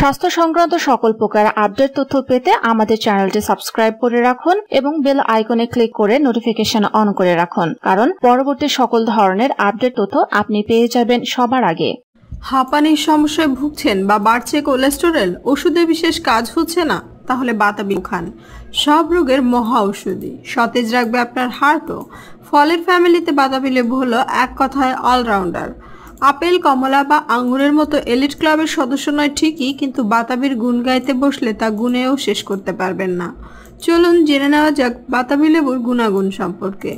স্বাস্থ্য সংক্রান্ত সকল প্রকার আপডেট তথ্য পেতে আমাদের চ্যানেলটি সাবস্ক্রাইব করে রাখুন এবং বেল আইকনে ক্লিক করে নোটিফিকেশন অন করে রাখুন। কারণ পরবর্তী সকল ধরনের আপডেট তথ্য আপনি পেয়ে যাবেন সবার আগে। হাঁপানির সমস্যায় ভুগছেন বা বাড়ছে কোলেস্টেরল ওষুধে বিশেষ কাজ হচ্ছে না, তাহলে বাতাবি খান সব রোগের মহা ঔষধি সতেজ রাখবে আপনার হার্টও ফলের ফ্যামিলিতে বাতাবি লেবু হলো এক কথায় অলরাউন্ডার আপেল, কমলা বা আঙ্গুরের মতো এলিট ক্লাবের সদস্য নয় ঠিকই, কিন্তু বাতাবির গুণ গাইতে বসলে তা গুণেও শেষ করতে পারবেন না। চলুন জেনে নেওয়া যাক বাতাবি লেবুর গুণাগুণ সম্পর্কে।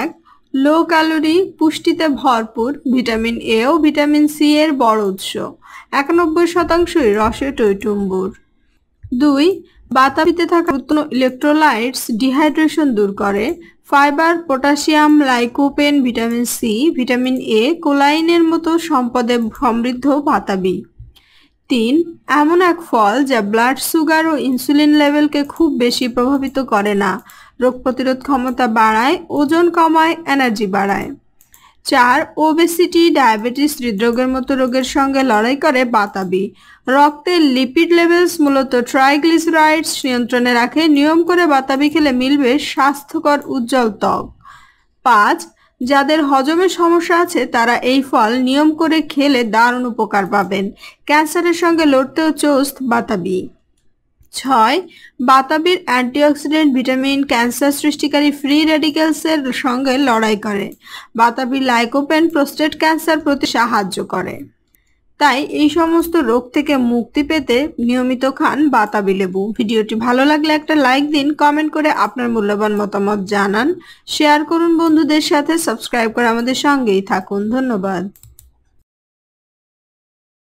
এক, লো ক্যালোরি পুষ্টিতে ভরপুর ভিটামিন এ ও ভিটামিন সি এর বড় উৎস, একানব্বই শতাংশই রসে টৈটুম্বুর। দুই, বাতাবিতে থাকা ইলেকট্রোলাইটস ডিহাইড্রেশন দূর করে fibre, potassium, lycopene, vitamin C, vitamin A, কোলাইনের মতো সম্পদে সমৃদ্ধ বাতাবি তিন, এমন এক ফল যা ব্লাড সুগার ও ইনসুলিন লেভেলকে খুব বেশি প্রভাবিত করে না। রোগ প্রতিরোধ ক্ষমতা বাড়ায়, ওজন কমায় এনার্জি বাড়ায়। চার ওবেসিটি ডায়াবেটিস হৃদরোগের মতো রোগের সঙ্গে লড়াই করে বাতাবি। রক্তের লিপিড লেভেলস মূলত ট্রাইগ্লিসারাইডস নিয়ন্ত্রণে রাখে, নিয়ম করে বাতাবি খেলে মিলবে স্বাস্থ্যকর উজ্জ্বল ত্বক। পাঁচ, যাদের হজমের সমস্যা আছে, তারা এই ফল নিয়ম করে খেলে দারুণ উপকার পাবেন। ক্যান্সারের সঙ্গে লড়তেও চোস্ত বাতাবি। ছয়, বাতাবির অ্যান্টিঅক্সিডেন্ট, ভিটামিন, ক্যান্সার সৃষ্টিকারী ফ্রি রেডিক্যালসের সঙ্গে লড়াই করে। বাতাবি লাইকোপেন, প্রোস্টেট ক্যান্সার প্রতি সাহায্য করে। তাই এই সমস্ত রোগ থেকে মুক্তি পেতে নিয়মিত খান বাতাবি লেবু। ভিডিওটি ভালো লাগলে একটা লাইক দিন, কমেন্ট করে আপনার মূল্যবান মতামত জানান। শেয়ার করুন বন্ধুদের সাথে, সাবস্ক্রাইব করে আমাদের সঙ্গেই থাকুন। ধন্যবাদ।